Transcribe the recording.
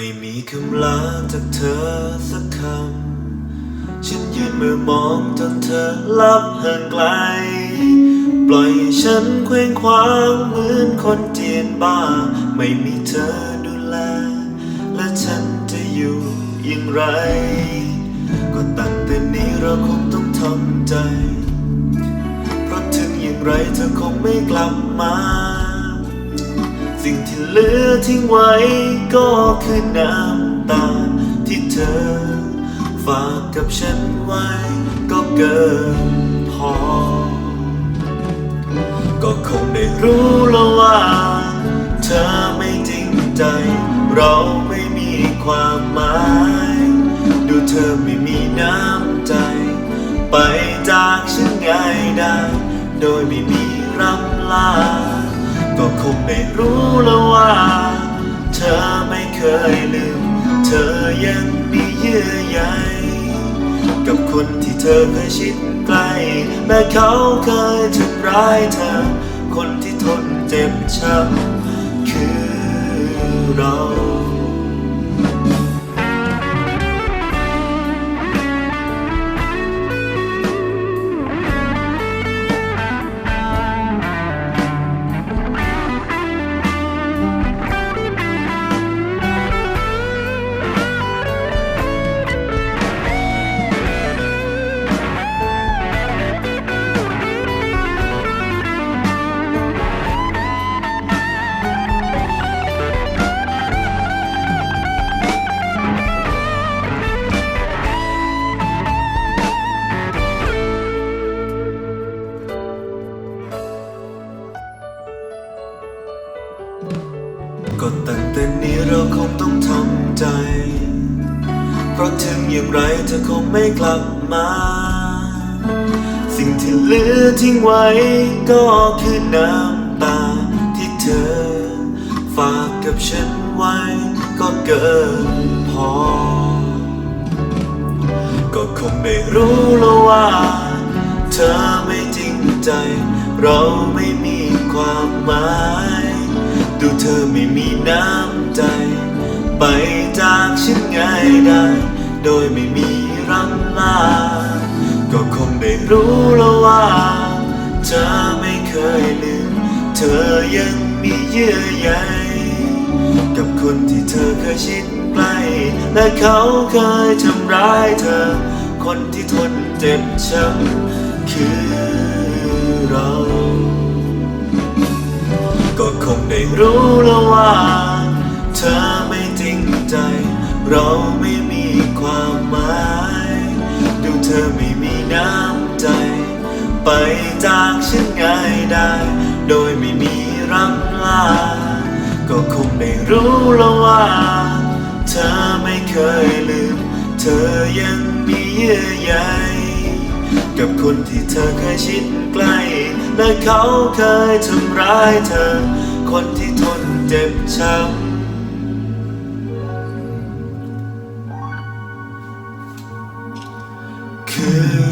ไม่มีคำลาจากเธอสักคำ ฉันยืนมือมองจนเธอลับห่างไกล ปล่อยฉันเคว้งคว้างเหมือนคนเจียนบ้า ไม่มีเธอดูแล และฉันจะอยู่อย่างไร ก็ตั้งแต่นี้เราคงต้องทำใจ เพราะถึงอย่างไรเธอคงไม่กลับมา สิ่งที่เหลือทิ้งไว้ก็คือน้ำตาที่เธอ ฝากกับฉันไว้ ก็เกินพอ ก็คงได้รู้แล้วว่า เธอไม่จริงใจ เราไม่มีความหมาย ดูเธอไม่มีน้ำใจ ไปจากฉันง่ายได้ โดยไม่มีรำลา ก็คงได้รู้แล้วว่า เธอไม่เคยลืม เธอยังมีเยื่อใยกับคนที่เธอเคยชิดใกล้แม้เขาเคยทำร้ายเธอ คนที่ทนเจ็บช้ำคือเรา ก็ตั้งแต่นี้เราคงต้องทำใจ เพราะถึงอย่างไรเธอคงไม่กลับมา สิ่งที่เหลือทิ้งไว้ก็คือน้ำตาที่เธอ ฝากกับฉันไว้ก็เกินพอ ก็คงได้รู้แล้วว่า เธอไม่จริงใจ เราไม่มีความหมาย เธอไม่มีน้ำใจ ไปจากฉันง่ายได้ โดยไม่มีรำลา ก็คงได้รู้แล้วว่า เธอไม่เคยลืม เธอยังมีเยื่อใยกับคนที่เธอเคยชิดใกล้ และเขาเคยทำร้ายเธอ คนที่ทนเจ็บช้ำคือเรา ก็คงได้รู้แล้วว่า เธอไม่จริงใจ เราไม่มีความหมาย ดูเธอไม่มีน้ำใจ ไปจากฉันง่ายได้ โดยไม่มีรำลา ก็คงได้รู้แล้วว่า เธอไม่เคยลืม เธอยังมีเยื่อใยกับคนที่เธอเคยชิดใกล้ และเขาเคยทำร้ายเธอ คนที่ทนเจ็บช้ำคือ